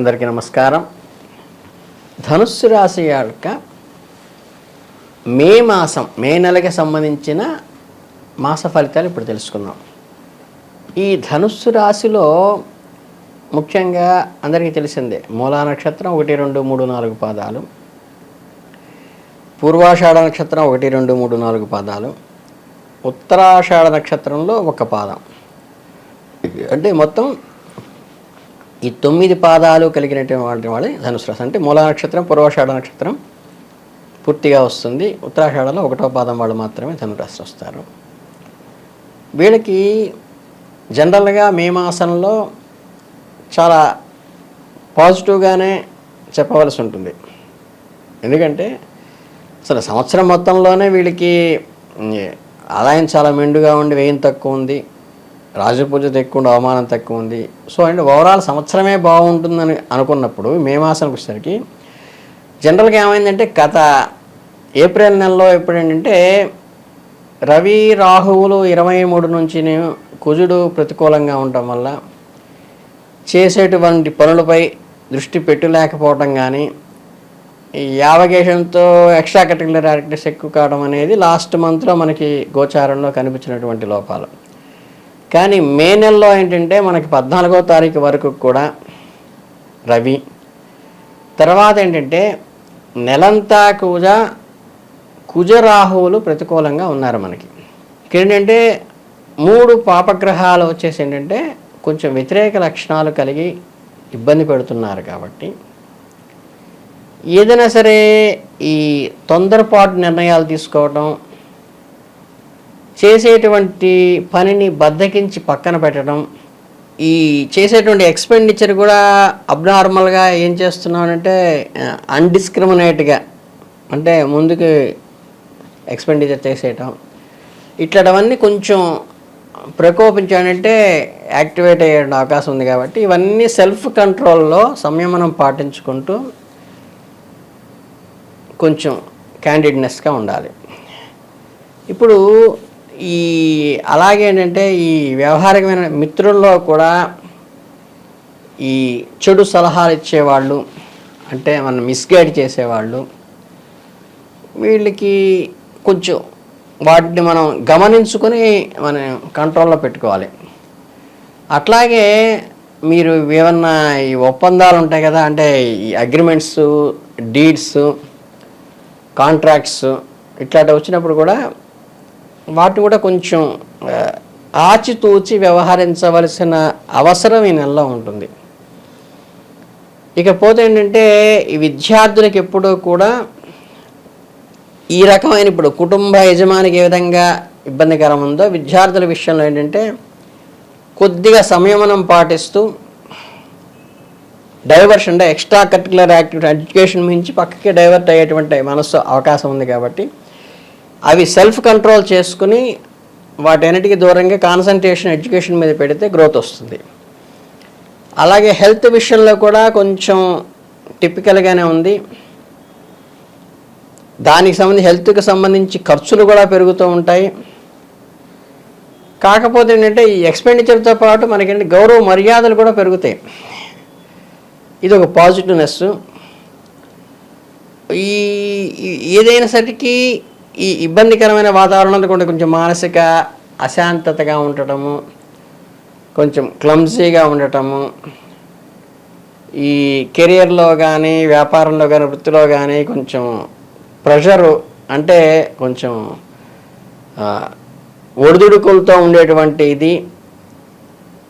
అందరికీ నమస్కారం. ధనుస్సు రాశి యొక్క మే మాసం మే నెలకి సంబంధించిన మాస ఫలితాలు ఇప్పుడు తెలుసుకుందాం. ఈ ధనుస్సు రాశిలో ముఖ్యంగా అందరికీ తెలిసిందే మూలా నక్షత్రం ఒకటి రెండు మూడు నాలుగు పాదాలు. పూర్వాషాఢ నక్షత్రం ఒకటి రెండు మూడు నాలుగు పాదాలు. ఉత్తరాషాఢ నక్షత్రంలో ఒక పాదం. అంటే మొత్తం ఈ తొమ్మిది పాదాలు కలిగినటువంటి వాళ్ళు ధనుసు రాశి. అంటే మూలా నక్షత్రం పూర్వాషాఢ నక్షత్రం పూర్తిగా వస్తుంది. ఉత్తరాషాఢలో ఒకటో పాదం వాళ్ళు మాత్రమే ధనురాశి వస్తారు. వీళ్ళకి జనరల్గా మే మాసంలో చాలా పాజిటివ్గానే చెప్పవలసి ఉంటుంది. ఎందుకంటే అసలు సంవత్సరం మొత్తంలోనే వీళ్ళకి ఆదాయం చాలా మెండుగా ఉండి వ్యయం తక్కువ ఉంది. రాజపూజ ఎక్కువ ఉండి అవమానం తక్కువ ఉంది సో అండ్ ఓవరాల్ సంవత్సరమే బాగుంటుందని అనుకున్నప్పుడు మే మాసానికి వచ్చేసరికి జనరల్గా ఏమైందంటే గత ఏప్రిల్ నెలలో ఎప్పుడేంటంటే రవి రాహువులు ఇరవై మూడు నుంచి కుజుడు ప్రతికూలంగా ఉండటం వల్ల చేసేటువంటి పనులపై దృష్టి పెట్టలేకపోవటం కానీ ఈ యావగేషన్తో ఎక్స్ట్రా కరిక్యులర్ యాక్టివిటీస్ ఎక్కువ కావడం అనేది లాస్ట్ మంత్లో మనకి గోచారంలో కనిపించినటువంటి లోపాలు. కానీ మే నెలలో ఏంటంటే మనకి పద్నాలుగో తారీఖు వరకు కూడా రవి. తర్వాత ఏంటంటే నెలంతా కూజ కుజరాహువులు ప్రతికూలంగా ఉన్నారు మనకి. ఏంటంటే మూడు పాపగ్రహాలు వచ్చేసి ఏంటంటే కొంచెం వ్యతిరేక లక్షణాలు కలిగి ఇబ్బంది పెడుతున్నారు కాబట్టి. ఏదైనా సరే ఈ తొందరపాటు నిర్ణయాలు తీసుకోవటం చేసేటువంటి పనిని బద్దకించి పక్కన పెట్టడం ఈ చేసేటువంటి ఎక్స్పెండిచర్ కూడా అబ్నార్మల్గా ఏం చేస్తున్నానంటే అన్డిస్క్రిమినేట్గా అంటే ముందుకు ఎక్స్పెండిచర్ చేసేయటం. ఇట్లాంటివన్నీ కొంచెం ప్రకోపించాడంటే యాక్టివేట్ అయ్యే అవకాశం ఉంది కాబట్టి ఇవన్నీ సెల్ఫ్ కంట్రోల్లో సంయమనం పాటించుకుంటూ కొంచెం క్యాండిడ్నెస్గా ఉండాలి. ఇప్పుడు ఈ అలాగే ఏంటంటే ఈ వ్యవహారికమైన మిత్రుల్లో కూడా ఈ చెడు సలహాలు ఇచ్చేవాళ్ళు అంటే మనం మిస్గైడ్ చేసేవాళ్ళు వీళ్ళకి కొంచెం వాటిని మనం గమనించుకొని మనం కంట్రోల్లో పెట్టుకోవాలి. అట్లాగే మీరు ఏమన్నా ఈ ఒప్పందాలు ఉంటాయి కదా అంటే ఈ అగ్రిమెంట్స్ డీడ్స్ కాంట్రాక్ట్స్ ఇట్లాంటి వచ్చినప్పుడు కూడా వాటిని కూడా కొంచెం ఆచితూచి వ్యవహరించవలసిన అవసరం ఈ నెలలో ఉంటుంది. ఇకపోతే ఏంటంటే ఈ విద్యార్థులకు ఎప్పుడూ కూడా ఈ రకమైన ఇప్పుడు కుటుంబ యజమానికి ఏ విధంగా ఇబ్బందికరం ఉందో విద్యార్థుల విషయంలో ఏంటంటే కొద్దిగా సంయమనం పాటిస్తూ డైవర్షన్ అంటే ఎక్స్ట్రా కరిక్యులర్ యాక్టివిటీ ఎడ్యుకేషన్ మించి పక్కకి డైవర్ట్ అయ్యేటువంటి మనస్సు అవకాశం ఉంది కాబట్టి అవి సెల్ఫ్ కంట్రోల్ చేసుకుని వాటన్నిటికీ దూరంగా కాన్సన్ట్రేషన్ ఎడ్యుకేషన్ మీద పెడితే గ్రోత్ వస్తుంది. అలాగే హెల్త్ విషయంలో కూడా కొంచెం టిపికల్గానే ఉంది. దానికి సంబంధించి హెల్త్కి సంబంధించి ఖర్చులు కూడా పెరుగుతూ ఉంటాయి. కాకపోతే ఏంటంటే ఈ ఎక్స్పెండిచర్తో పాటు మనకేంటి గౌరవ మర్యాదలు కూడా పెరుగుతాయి. ఇది ఒక పాజిటివ్నెస్ ఈ- ఏదైనా సరికి ఈ ఇబ్బందికరమైన వాతావరణంలో కొంచెం మానసిక అశాంతతగా ఉండటము కొంచెం క్లమ్జీగా ఉండటము ఈ కెరియర్లో కానీ వ్యాపారంలో కానీ వృత్తిలో కానీ కొంచెం ప్రెషరు అంటే కొంచెం ఒడిదుడుకులతో ఉండేటువంటి ఇది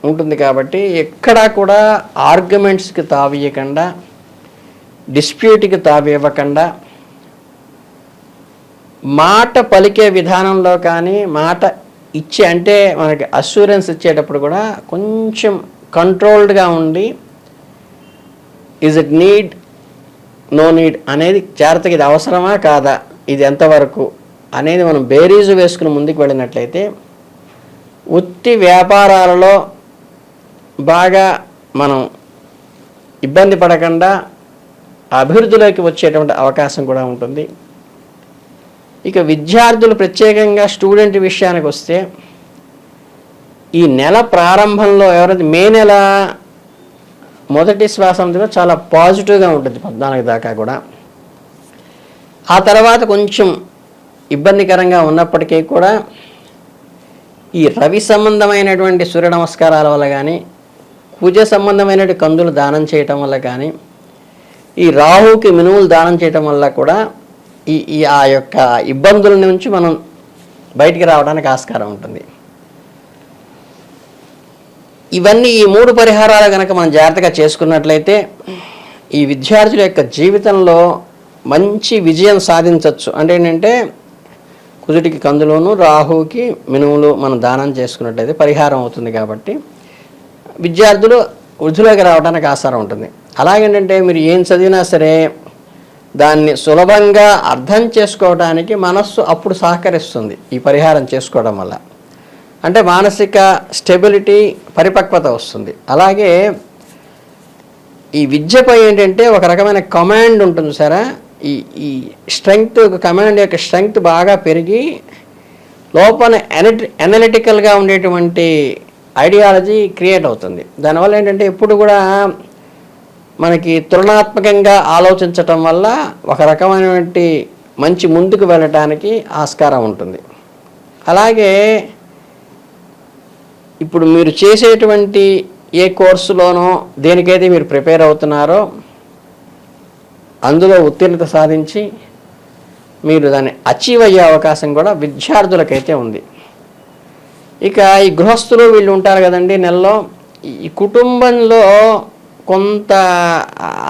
ఉంటుంది కాబట్టి ఎక్కడా కూడా ఆర్గ్యుమెంట్స్కి తావియకుండా డిస్ప్యూట్కి తావివ్వకుండా మాట పలికే విధానంలో కానీ మాట ఇచ్చే అంటే మనకి అష్యూరెన్స్ ఇచ్చేటప్పుడు కూడా కొంచెం కంట్రోల్డ్గా ఉండి is it need no need అనేది జాగ్రత్తగా ఇది అవసరమా కాదా ఇది ఎంతవరకు అనేది మనం బేరీజు వేసుకుని ముందుకు వెళ్ళినట్లయితే ఉత్తి వ్యాపారాలలో బాగా మనం ఇబ్బంది పడకుండా అభివృద్ధిలోకి వచ్చేటువంటి అవకాశం కూడా ఉంటుంది. ఇక విద్యార్థులు ప్రత్యేకంగా స్టూడెంట్ విషయానికి వస్తే ఈ నెల ప్రారంభంలో ఎవరైతే మే నెల మొదటి శ్వాసంతో చాలా పాజిటివ్గా ఉంటుంది పద్నాలుగు దాకా కూడా. ఆ తర్వాత కొంచెం ఇబ్బందికరంగా ఉన్నప్పటికీ కూడా ఈ రవి సంబంధమైనటువంటి సూర్య నమస్కారాల వల్ల కానీ కుజ సంబంధమైనటువంటి కందులు దానం చేయటం వల్ల కానీ ఈ రాహుకి మినుములు దానం చేయటం వల్ల కూడా ఈ ఈ ఆ యొక్క ఇబ్బందుల నుంచి మనం బయటికి రావడానికి ఆస్కారం ఉంటుంది. ఇవన్నీ ఈ మూడు పరిహారాలు కనుక మనం జాగ్రత్తగా చేసుకున్నట్లయితే ఈ విద్యార్థుల యొక్క జీవితంలో మంచి విజయం సాధించవచ్చు అంటే ఏంటంటే కుదుటికి కందులోను రాహుకి మినుములు మనం దానం చేసుకున్నట్లయితే పరిహారం అవుతుంది కాబట్టి విద్యార్థులు వృద్ధిలోకి రావడానికి ఆసారం ఉంటుంది. అలాగేంటంటే మీరు ఏం చదివినా సరే దాన్ని సులభంగా అర్థం చేసుకోవడానికి మనస్సు అప్పుడు సహకరిస్తుంది ఈ పరిహారం చేసుకోవడం వల్ల. అంటే మానసిక స్టెబిలిటీ పరిపక్వత వస్తుంది. అలాగే ఈ విద్యపై ఏంటంటే ఒక రకమైన కమాండ్ ఉంటుంది సరే? ఈ ఈ స్ట్రెంగ్త్ కమాండ్ యొక్క స్ట్రెంగ్త్ బాగా పెరిగి లోపల ఎనటి ఎనలిటికల్గా ఉండేటువంటి ఐడియాలజీ క్రియేట్ అవుతుంది. దానివల్ల ఏంటంటే ఎప్పుడు కూడా మనకి తులనాత్మకంగా ఆలోచించటం వల్ల ఒక రకమైనటువంటి మంచి ముందుకు వెళ్ళటానికి ఆస్కారం ఉంటుంది. అలాగే ఇప్పుడు మీరు చేసేటువంటి ఏ కోర్సులోనో దేనికైతే మీరు ప్రిపేర్ అవుతున్నారో అందులో ఉత్తీర్ణత సాధించి మీరు దాన్ని అచీవ్ అయ్యే అవకాశం కూడా విద్యార్థులకైతే ఉంది. ఇక ఈ గృహస్థులు వీళ్ళు ఉంటారు కదండి నెలలో ఈ కుటుంబంలో కొంత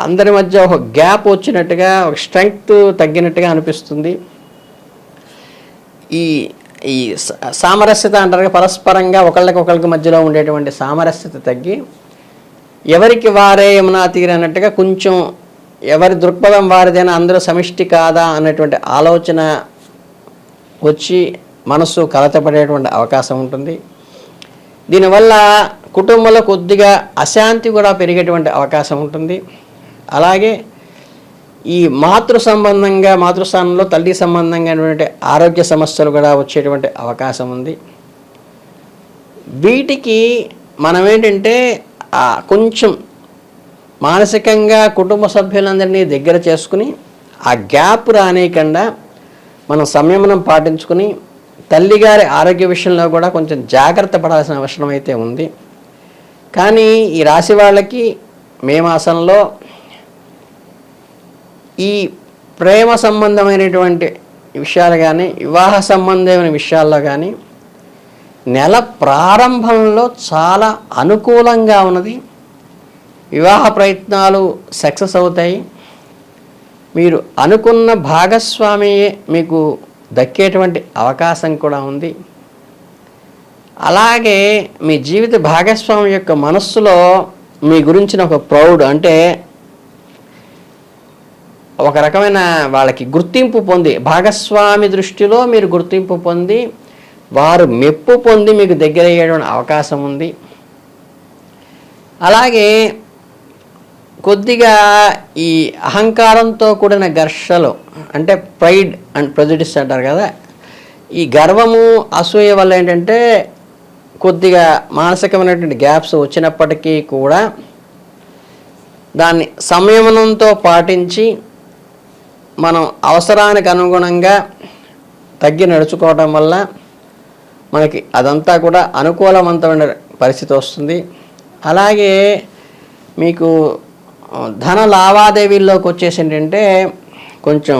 అందరి మధ్య ఒక గ్యాప్ వచ్చినట్టుగా ఒక స్ట్రెంగ్త్ తగ్గినట్టుగా అనిపిస్తుంది. ఈ ఈ సామరస్యత అంటారు పరస్పరంగా ఒకళ్ళకి ఒకళ్ళకి మధ్యలో ఉండేటువంటి సామరస్యత తగ్గి ఎవరికి వారే యమునా తీరు కొంచెం ఎవరి దృక్పథం వారిదైనా అందరూ సమిష్టి కాదా అన్నటువంటి ఆలోచన వచ్చి మనసు కలతపడేటువంటి అవకాశం ఉంటుంది. దీనివల్ల కుటుంబంలో కొద్దిగా అశాంతి కూడా పెరిగేటువంటి అవకాశం ఉంటుంది. అలాగే ఈ మాతృ సంబంధంగా మాతృస్థానంలో తల్లి సంబంధంగా ఆరోగ్య సమస్యలు కూడా వచ్చేటువంటి అవకాశం ఉంది. వీటికి మనం ఏంటంటే కొంచెం మానసికంగా కుటుంబ సభ్యులందరినీ దగ్గర చేసుకుని ఆ గ్యాప్ రానియకుండా మనం సంయమనం పాటించుకుని తల్లిగారి ఆరోగ్య విషయంలో కూడా కొంచెం జాగ్రత్త పడాల్సిన అవసరం అయితే ఉంది. కానీ ఈ రాశి వాళ్ళకి మే మాసంలో ఈ ప్రేమ సంబంధమైనటువంటి విషయాలు కానీ వివాహ సంబంధమైన విషయాల్లో కానీ నెల ప్రారంభంలో చాలా అనుకూలంగా ఉన్నది. వివాహ ప్రయత్నాలు సక్సెస్ అవుతాయి. మీరు అనుకున్న భాగస్వామియే మీకు దక్కేటువంటి అవకాశం కూడా ఉంది. అలాగే మీ జీవిత భాగస్వామి యొక్క మనస్సులో మీ గురించిన ఒక ప్రౌడ్ అంటే ఒక రకమైన వాళ్ళకి గుర్తింపు పొంది భాగస్వామి దృష్టిలో మీరు గుర్తింపు పొంది వారు మెప్పు పొంది మీకు దగ్గర అయ్యేటువంటి అవకాశం ఉంది. అలాగే కొద్దిగా ఈ అహంకారంతో కూడిన ఘర్షలు అంటే ప్రైడ్ అండ్ ప్రజుడిస్ అంటారు కదా ఈ గర్వము అసూయ వల్ల ఏంటంటే కొద్దిగా మానసికమైనటువంటి గ్యాప్స్ వచ్చినప్పటికీ కూడా దాన్ని సంయమనంతో పాటించి మనం అవసరానికి అనుగుణంగా తగ్గి నడుచుకోవడం వల్ల మనకి అదంతా కూడా అనుకూలవంతమైన పరిస్థితి వస్తుంది. అలాగే మీకు ధన లావాదేవీల్లోకి వచ్చేసి ఏంటంటే కొంచెం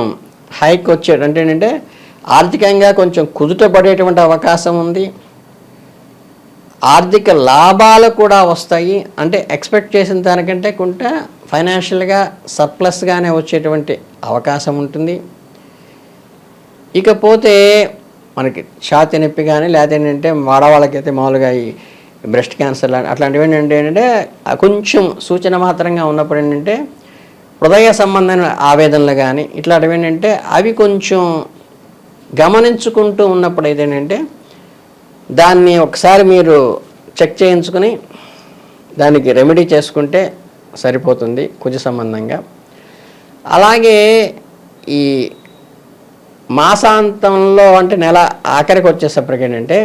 హైక్ వచ్చే అంటే ఏంటంటే ఆర్థికంగా కొంచెం కుదుట పడేటువంటి అవకాశం ఉంది. ఆర్థిక లాభాలు కూడా వస్తాయి. అంటే ఎక్స్పెక్ట్ చేసిన దానికంటే కొంత ఫైనాన్షియల్గా సర్ప్లస్గానే వచ్చేటువంటి అవకాశం ఉంటుంది. ఇకపోతే మనకి ఛాతి నొప్పి కానీ లేకపోతే ఏంటంటే మామూలుగా ఈ బ్రెస్ట్ క్యాన్సర్ లాంటి అట్లాంటివి ఏంటంటే ఏంటంటే కొంచెం సూచన మాత్రంగా ఉన్నప్పుడు ఏంటంటే హృదయ సంబంధమైన ఆవేదనలు కానీ ఇట్లాంటివి ఏంటంటే అవి కొంచెం గమనించుకుంటూ ఉన్నప్పుడు అయితే ఏంటంటే దాన్ని ఒకసారి మీరు చెక్ చేయించుకుని దానికి రెమెడీ చేసుకుంటే సరిపోతుంది కుజ సంబంధంగా. అలాగే ఈ మాసాంతంలో అంటే నెల ఆఖరికి వచ్చేసప్పటికి ఏంటంటే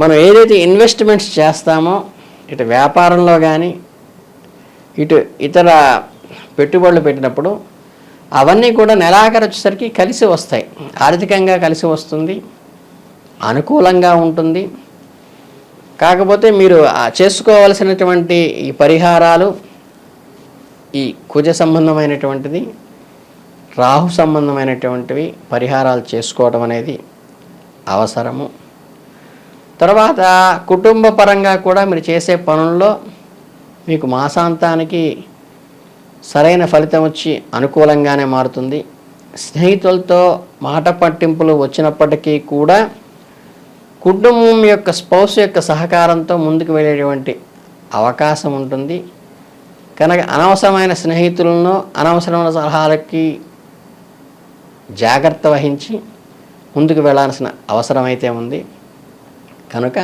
మనం ఏదైతే ఇన్వెస్ట్మెంట్స్ చేస్తామో ఇటు వ్యాపారంలో కానీ ఇటు ఇతర పెట్టుబడులు పెట్టినప్పుడు అవన్నీ కూడా నెలాఖరు వచ్చేసరికి కలిసి వస్తాయి. ఆర్థికంగా కలిసి వస్తుంది. అనుకూలంగా ఉంటుంది. కాకపోతే మీరు చేసుకోవలసినటువంటి ఈ పరిహారాలు ఈ కుజ సంబంధమైనటువంటిది రాహు సంబంధమైనటువంటివి పరిహారాలు చేసుకోవడం అనేది అవసరము. తర్వాత కుటుంబ పరంగా కూడా మీరు చేసే పనుల్లో మీకు మాసాంతానికి సరైన ఫలితం వచ్చి అనుకూలంగానే మారుతుంది. స్నేహితులతో మాట పట్టింపులు వచ్చినప్పటికీ కూడా కుటుంబం యొక్క స్పౌస్ యొక్క సహకారంతో ముందుకు వెళ్ళేటువంటి అవకాశం ఉంటుంది. కనుక అనవసరమైన స్నేహితులను అనవసరమైన సలహాలకి జాగ్రత్త వహించి ముందుకు వెళ్ళాల్సిన అవసరం అయితే ఉంది. కనుక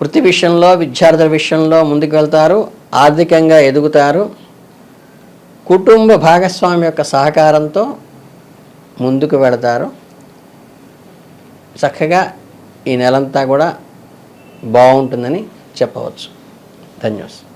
వృత్తి విషయంలో విద్యార్థుల విషయంలో ముందుకు వెళ్తారు ఆర్థికంగా ఎదుగుతారు. కుటుంబ భాగస్వామి యొక్క సహకారంతో ముందుకు వెళతారు. చక్కగా ఈ నెలంతా కూడా బాగుంటుందని చెప్పవచ్చు. ధన్యవాదాలు.